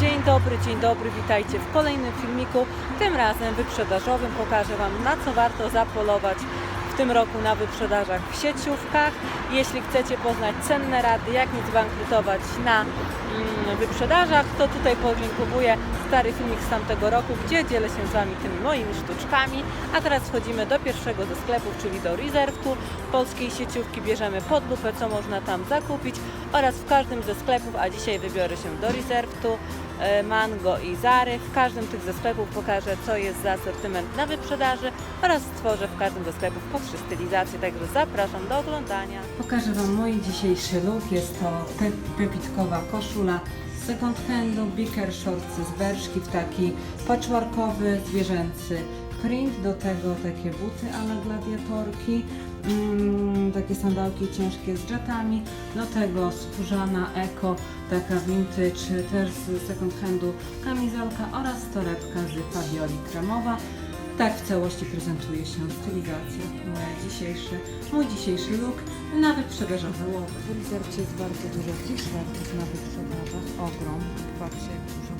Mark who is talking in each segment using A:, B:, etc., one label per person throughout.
A: Dzień dobry, dzień dobry, witajcie w kolejnym filmiku, tym razem wyprzedażowym. Pokażę Wam na co warto zapolować w tym roku na wyprzedażach w sieciówkach. Jeśli chcecie poznać cenne rady, jak nie zbankrutować na mm, wyprzedażach, to tutaj podziękuję stary filmik z tamtego roku, gdzie dzielę się z Wami tymi moimi sztuczkami. A teraz wchodzimy do pierwszego ze sklepów, czyli do Reserve'tu polskiej sieciówki. Bierzemy pod lupę, co można tam zakupić oraz w każdym ze sklepów, a dzisiaj wybiorę się do Reserve'tu, e, Mango i Zary. W każdym tych ze sklepów pokażę, co jest za asortyment na wyprzedaży oraz stworzę w każdym ze sklepów po trzy stylizacje, także zapraszam do oglądania. Pokażę Wam mój dzisiejszy look. Jest to pe- pepitkowa koszula z second handu, biker shortsy z berszki w taki patchworkowy, zwierzęcy print, do tego takie buty a la gladiatorki, mm, takie sandałki ciężkie z dżetami, do tego skórzana eko, taka vintage, też z second handu kamizolka oraz torebka z fabioli kremowa. Tak w całości prezentuje się stylizacja moja dzisiejszy, mój dzisiejszy look na wyprzedażowe łowy. W Lizercie jest bardzo dużo t-shirtów na wyprzedażach, ogrom, patrzcie jak dużo.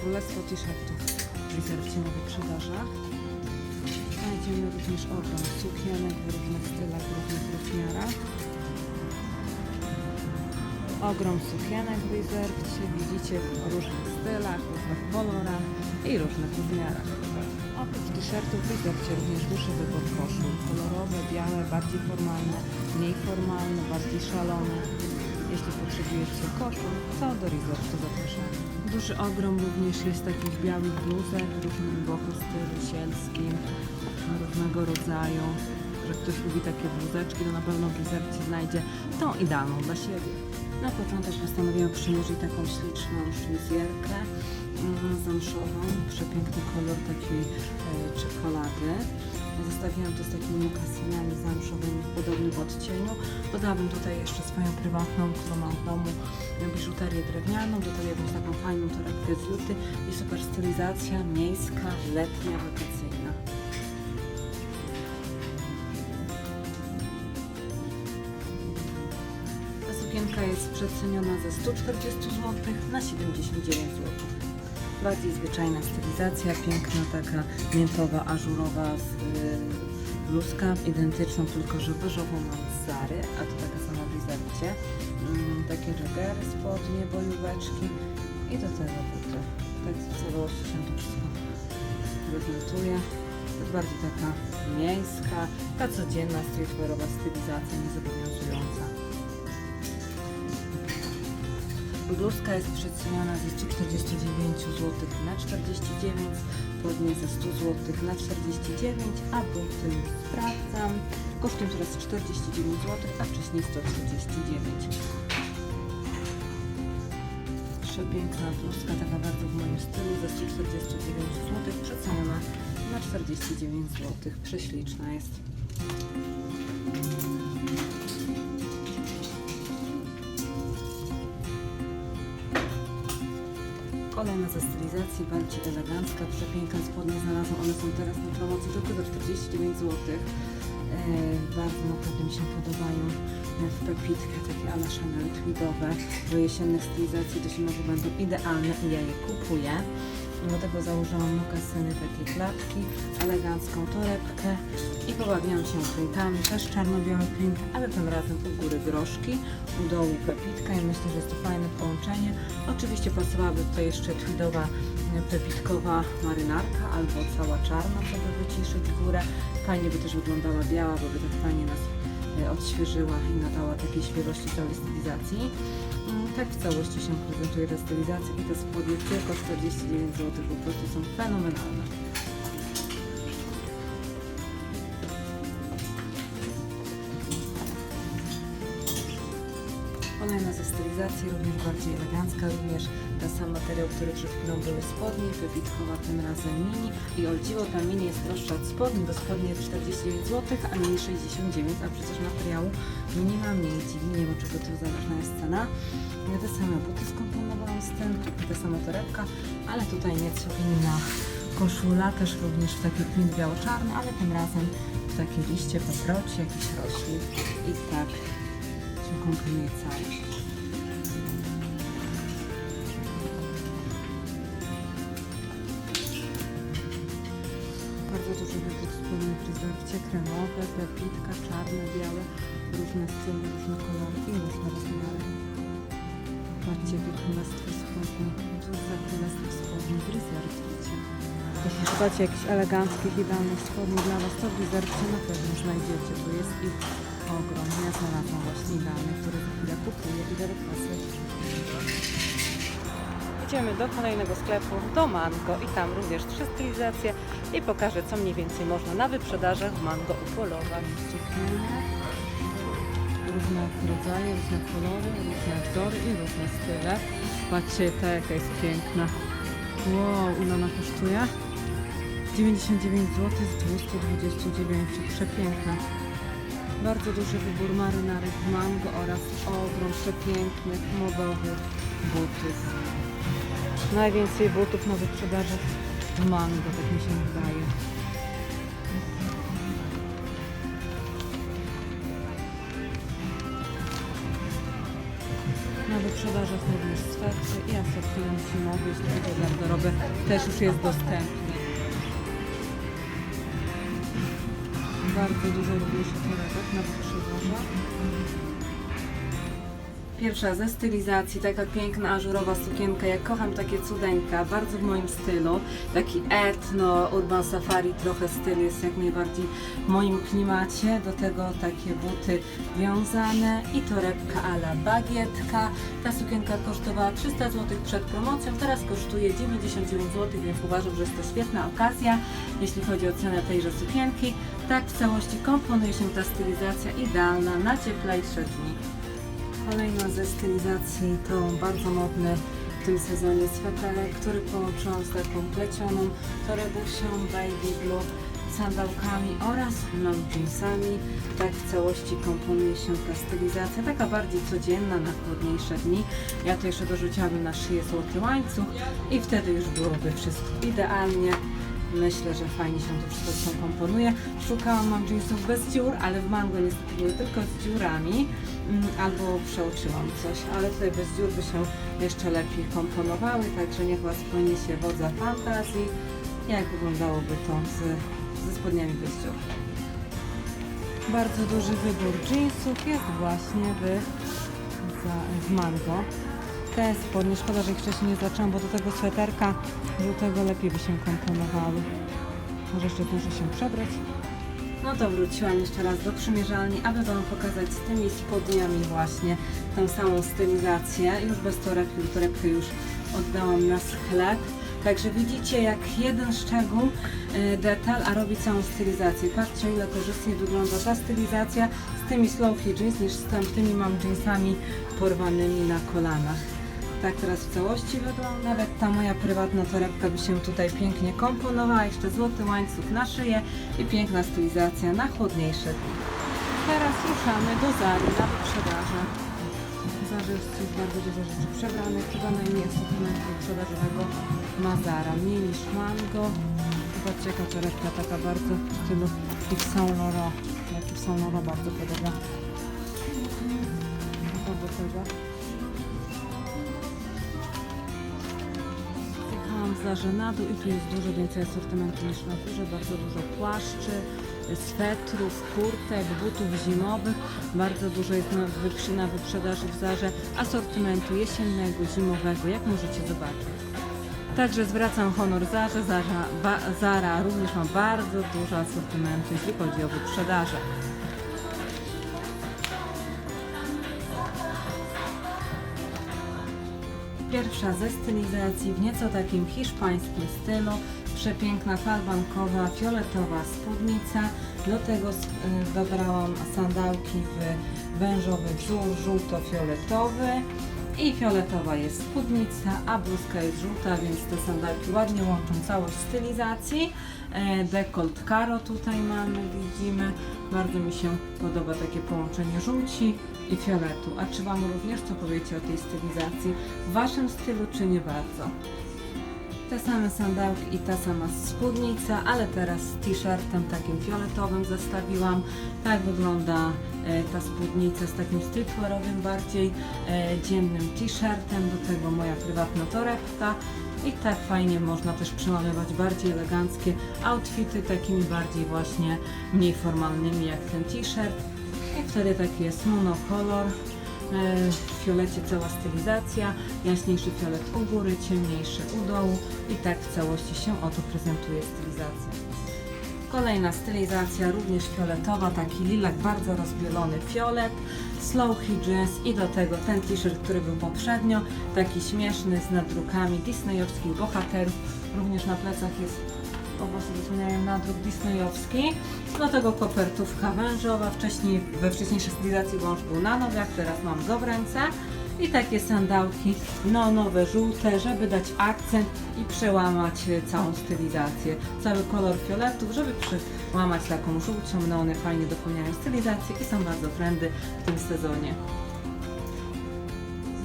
A: Królestwo t-shirtów Lizercie na wyprzedażach. Znajdziemy również ogrom sukienek w różnych stylach, w różnych rozmiarach. Ogrom sukienek w Lizercie, widzicie w różnych stylach, różnych kolorach i różnych rozmiarach. Oprócz t-shirtów w Lizercie również duży wybór koszul. Kolorowe, białe, bardziej formalne, mniej formalne, bardziej szalone. Jeśli potrzebujecie koszul, to do Lizertu zapraszam. Duży ogrom również jest takich białych bluzek w różnym boku stylu sielskim, różnego rodzaju. Że ktoś lubi takie bluzeczki, to na pewno w Lizercie znajdzie tą idealną dla siebie. Na początek postanowiłam przymierzyć taką śliczną szlizjerkę mm, zamszową, przepiękny kolor takiej e, czekolady. Zostawiłam to z takimi mokasinami zamszowymi w podobnym odcieniu. Dodałabym tutaj jeszcze swoją prywatną, którą mam w domu, biżuterię drewnianą, do tego jakąś taką fajną torebkę z juty i super stylizacja miejska, letnia, wakacyjna. Ta sukienka jest przeceniona ze 140 zł na 79 zł. Bardziej zwyczajna stylizacja, piękna taka miętowa, ażurowa z, y, bluzka, identyczną, tylko że beżową mam z Zary, a to taka sama w. Mm, takie joggery, spodnie, bojóweczki i do tego buty. Tak w całości się to wszystko prezentuje. Jest bardziej taka miejska, ta codzienna, streetwearowa stylizacja, niezobowiązująca. Bluzka jest przeceniona ze 149 zł na 49, spodnie ze 100 zł na 49, a buty sprawdzam. Kosztują teraz 49 zł, a wcześniej 139. Przepiękna bluzka, taka bardzo w moim stylu, za 149 zł, przeceniona na 49 zł. Prześliczna jest. Kolejna ze stylizacji, bardziej elegancka, przepiękna spodnie znalazłam. One są teraz na promocji tylko za 49 zł. Bardzo naprawdę mi się podobają e, w pepitkę, takie ala Chanel tweedowe. Do jesiennych stylizacji do zimowych będą idealne i ja je kupuję. Do tego założyłam mokasyny, takie klapki, elegancką torebkę i pobawiłam się printami, też czarno-biały print, ale tym razem u góry groszki, u dołu pepitka i myślę, że jest to fajne połączenie. Oczywiście pasowałaby tutaj jeszcze tweedowa, e, pepitkowa marynarka albo cała czarna, żeby wyciszyć górę. Fajnie by też wyglądała biała, bo by tak fajnie nas e, odświeżyła i nadała takiej świeżości całej stylizacji. Tak w całości się prezentuje ta stylizacja i te spodnie tylko 49 zł, po prostu są fenomenalne. Kolejna ze stylizacji, również bardziej elegancka, również ten sam materiał, który przed chwilą były spodnie, wybitkowa tym razem mini i o ta mini jest droższa od spodni, bo spodnie jest 49 zł, a mini 69, a przecież materiału mini ma mniej, dziwi, nie wiem czego to zależna jest cena. Te same buty skomponowałam z tym, tu ta sama torebka, ale tutaj nieco inna koszula, też również w taki print biało-czarny, ale tym razem w takie liście, paproci, jakiś roślin i tak wykończenie całe. Bardzo dużo takich wspólnych rezerwcie kremowe, pepitka, czarne, białe, różne styly, różne kolory i różne rozmiary. Patrzcie, jakie królestwo wschodnie, tu za królestwo wschodnie w rezerwcie. Jeśli szukacie jakichś eleganckich, idealnych wschodni dla Was, to w rezerwcie na pewno znajdziecie. Tu jest ich ogrom. Ja znalazłam właśnie idealny, który za chwilę kupuję i do Idziemy do kolejnego sklepu, do Mango i tam również trzy stylizacje i pokażę co mniej więcej można na wyprzedażach Mango upolować. Różne rodzaje, różne kolory, różne wzory i różne style. Patrzcie, ta jaka jest piękna. Wow, ile ona kosztuje? 99 zł z 229, przepiękna. Bardzo duży wybór marynarek Mango oraz ogrom przepięknych, modowych butów. Najwięcej butów na wyprzedaży w Mango, tak mi się wydaje. Na wyprzedażach również swetry i asortyment zimowy, jeśli chodzi o garderobę, też już jest dostępny. Bardzo dużo również torebek na wyprzedażach. Pierwsza ze stylizacji, taka piękna ażurowa sukienka, jak kocham takie cudeńka, bardzo w moim stylu, taki etno, urban safari, trochę styl jest jak najbardziej w moim klimacie, do tego takie buty wiązane i torebka ala bagietka. Ta sukienka kosztowała 300 zł przed promocją, teraz kosztuje 99 zł, więc uważam, że jest to świetna okazja, jeśli chodzi o cenę tejże sukienki. Tak w całości komponuje się ta stylizacja idealna na cieplejsze dni. Kolejna ze stylizacji to bardzo modny w tym sezonie sweterek, który połączyłam z taką plecioną torebusią baby blue, sandałkami oraz long jeansami. Tak w całości komponuje się ta stylizacja, taka bardziej codzienna na chłodniejsze dni. Ja to jeszcze dorzuciłabym na szyję złoty łańcuch i wtedy już byłoby wszystko idealnie. Myślę, że fajnie się to wszystko komponuje. Szukałam mam jeansów bez dziur, ale w mango niestety były tylko z dziurami mm, albo przeoczyłam coś, ale tutaj bez dziur by się jeszcze lepiej komponowały, także niech Was poniesie wodza fantazji, jak wyglądałoby to z, ze spodniami bez dziur. Bardzo duży wybór jeansów jest właśnie w, w mango. Te spodnie, szkoda, że ich wcześniej nie zaczęłam, bo do tego sweterka żółtego lepiej by się komponowały. Może jeszcze zdążę się przebrać. No to wróciłam jeszcze raz do przymierzalni, aby Wam pokazać z tymi spodniami właśnie tą samą stylizację. Już bez torebki, torebkę już oddałam na sklep. Także widzicie jak jeden szczegół, y, detal, a robi całą stylizację. Patrzcie ile korzystnie wygląda ta stylizacja z tymi slowhy jeans niż z tamtymi mam jeansami porwanymi na kolanach. Tak teraz w całości wygląda. Nawet ta moja prywatna torebka by się tutaj pięknie komponowała. Jeszcze złoty łańcuch na szyję i piękna stylizacja na chłodniejsze dni. Teraz ruszamy do Zary na wyprzedażę. Zarze jest bardzo dużo rzeczy przebranych. Chyba najmniej asortymentu wyprzedażowego ma Zara. Mniej niż Mango. Zobaczcie jaka torebka taka bardzo w stylu Yves Saint Laurent. Jak Yves Saint Laurent bardzo podoba. A do tego Zarze na dół i tu jest dużo więcej asortymentu niż na górze, bardzo dużo płaszczy, swetrów, kurtek, butów zimowych. Bardzo dużo jest na, na wyprzedaży w Zarze asortymentu jesiennego, zimowego, jak możecie zobaczyć. Także zwracam honor Zarze. Zara, Zara również ma bardzo dużo asortymentu, jeśli chodzi o wyprzedaże. Pierwsza ze stylizacji w nieco takim hiszpańskim stylu. Przepiękna falbankowa, fioletowa spódnica. Do tego y, dobrałam sandałki w wężowy wzór żółto-fioletowy. I fioletowa jest spódnica, a bluzka jest żółta, więc te sandałki ładnie łączą całość stylizacji. E, Dekolt Karo tutaj mamy, widzimy. Bardzo mi się podoba takie połączenie żółci i fioletu. A czy Wam również co powiecie o tej stylizacji? W Waszym stylu czy nie bardzo? Te same sandałki i ta sama spódnica, ale teraz z t-shirtem takim fioletowym zestawiłam. Tak wygląda e, ta spódnica z takim streetwearowym, bardziej e, dziennym t-shirtem, do tego moja prywatna torebka. I tak fajnie można też przełamywać bardziej eleganckie outfity, takimi bardziej właśnie mniej formalnymi jak ten t-shirt. I wtedy taki jest monokolor. E, W fiolecie cała stylizacja, jaśniejszy fiolet u góry, ciemniejszy u dołu i tak w całości się oto prezentuje stylizacja. Kolejna stylizacja, również fioletowa, taki lilak bardzo rozbielony fiolet, slow jeans i do tego ten t-shirt, który był poprzednio, taki śmieszny z nadrukami disneyowskich bohaterów, również na plecach jest obok zasłaniają nadruk disneyowski. Do tego kopertówka wężowa. Wcześniej, we wcześniejszej stylizacji wąż był na nogach, teraz mam go w ręce. I takie sandałki neonowe, żółte, żeby dać akcent i przełamać całą stylizację. Cały kolor fioletów, żeby przełamać taką żółcią. Neony fajnie dopełniają stylizację i są bardzo trendy w tym sezonie.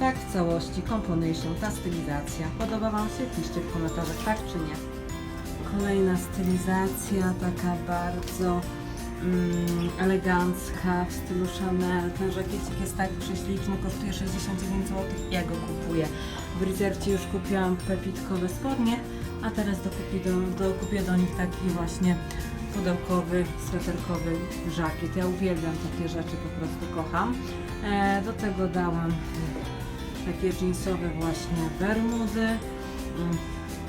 A: Tak w całości komponuje się ta stylizacja. Podoba Wam się? Piszcie w komentarzach tak czy nie. Kolejna stylizacja, taka bardzo mm, elegancka w stylu Chanel. Ten żakiecik jest tak prześliczny, kosztuje 69 zł. Ja go kupuję. W Rizercie już kupiłam pepitkowe spodnie, a teraz dokupię do, dokupię do nich taki właśnie pudełkowy, sweterkowy żakiet. Ja uwielbiam takie rzeczy, po prostu kocham. E, do tego dałam takie jeansowe właśnie bermudy.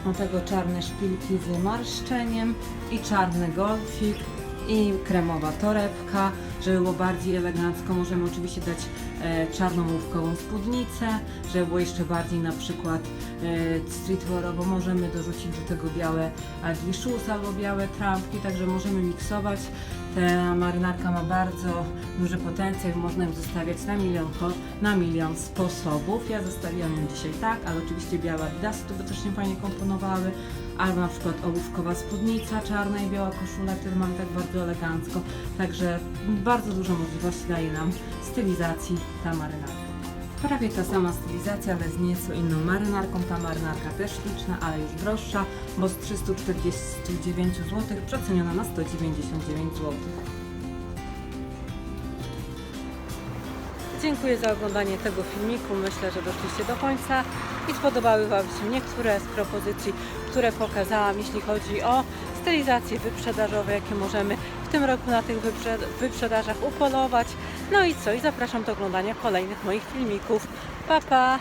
A: Do tego czarne szpilki z marszczeniem i czarny golfik i kremowa torebka, żeby było bardziej elegancko. Możemy oczywiście dać e, czarną łówkową spódnicę, żeby było jeszcze bardziej na przykład e, streetwearowo. Możemy dorzucić do tego białe shoes albo białe trampki, także możemy miksować. Ta marynarka ma bardzo duży potencjał, można ją zostawiać na milion, na milion sposobów. Ja zostawiłam ją dzisiaj tak, ale oczywiście biała Adidasy tu by też się fajnie komponowały, albo na przykład ołówkowa spódnica czarna i biała koszula, które mamy tak bardzo elegancko. Także bardzo dużo możliwości daje nam stylizacji ta marynarka. Prawie ta sama stylizacja, ale z nieco inną marynarką. Ta marynarka też śliczna, ale już droższa, bo z 349 zł przeceniona na 199 zł. Dziękuję za oglądanie tego filmiku. Myślę, że doszliście do końca i spodobały Wam się niektóre z propozycji, które pokazałam, jeśli chodzi o stylizacje wyprzedażowe, jakie możemy tym roku na tych wyprze- wyprzedażach upolować. No i co? I zapraszam do oglądania kolejnych moich filmików. Pa, pa!